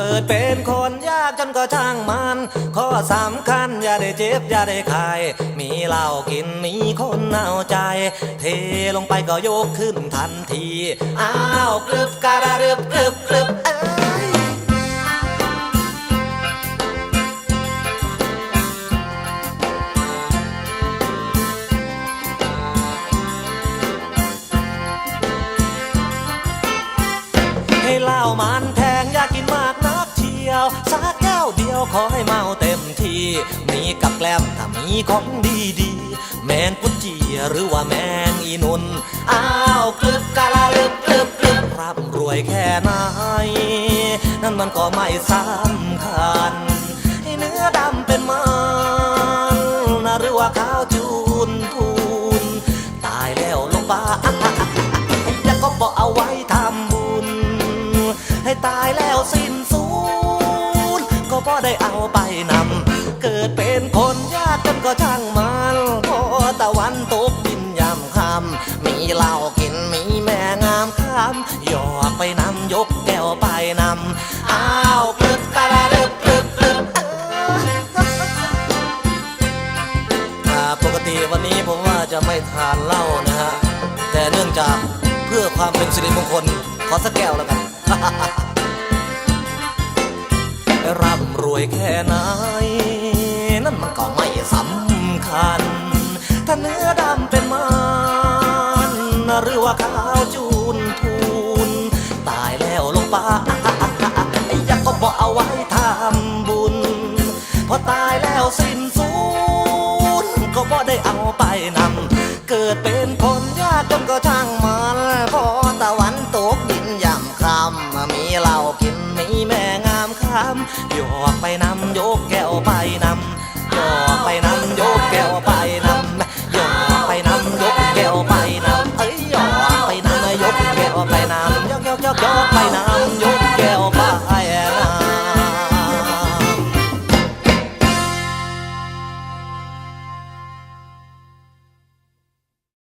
เกิดเป็นคนยากจนก็ช่างมัน ข้อสำคัญอย่าได้เจ็บอย่าได้ขาย มีเหล้ากินมีคนเอาใจ เทลงไปก็ยกขึ้นทันที อ้าวกรึบกระรึบกรึบกรึบเอ้ยให้เหล้ามัน กินมากนักเที่ยวสักแก้วเดียวขอให้เมาเต็มที่มีกับแกล้มถ้ามีของดีดีแมงกุจีหรือว่าแมงอีนุนอ้าวกลึบกะลาลึบกลึบกลึบร่ำรวยแค่ไหนนั่นมันก็ไม่สำคัญให้เนื้อดำเป็นมันนะหรือว่าขาวจูนพูนตายแล้วลงบ้า ให้ตายแล้วสิ้นสูญก็พอได้เอาไปนำเกิดเป็นคนยากกันก็ช่างมันพอตะวันตกดินยามค่ำมีเหล้ากินมีแม่งามคำหยอกไปนำยกแก้วไปนำอ้าวกลึบกะละลึบกลึบกลึบเอ้ยอ่าปกติวันนี้ผมว่าจะไม่ทานเหล้านะฮะแต่เนื่องจากเพื่อความเป็นสิริมงคลขอสักแก้วแล้วกัน วยแค่ไหน นั่นมันก็ไม่สำคัญ ถ้าเนื้อดำเป็นมันหรือว่าขาวจูนทูน ตายแล้วลงป่าอยากก็บอกเอาไว้ทำบุญ พอตายแล้วสิ้นสูญก็บ่ได้เอาไปนำเกิดเป็นคนยากจนก็ช่างมันพอตะวันตกดินามโยกไปนำโยกแก้วไปนำโยกไปนำโยกแก้ว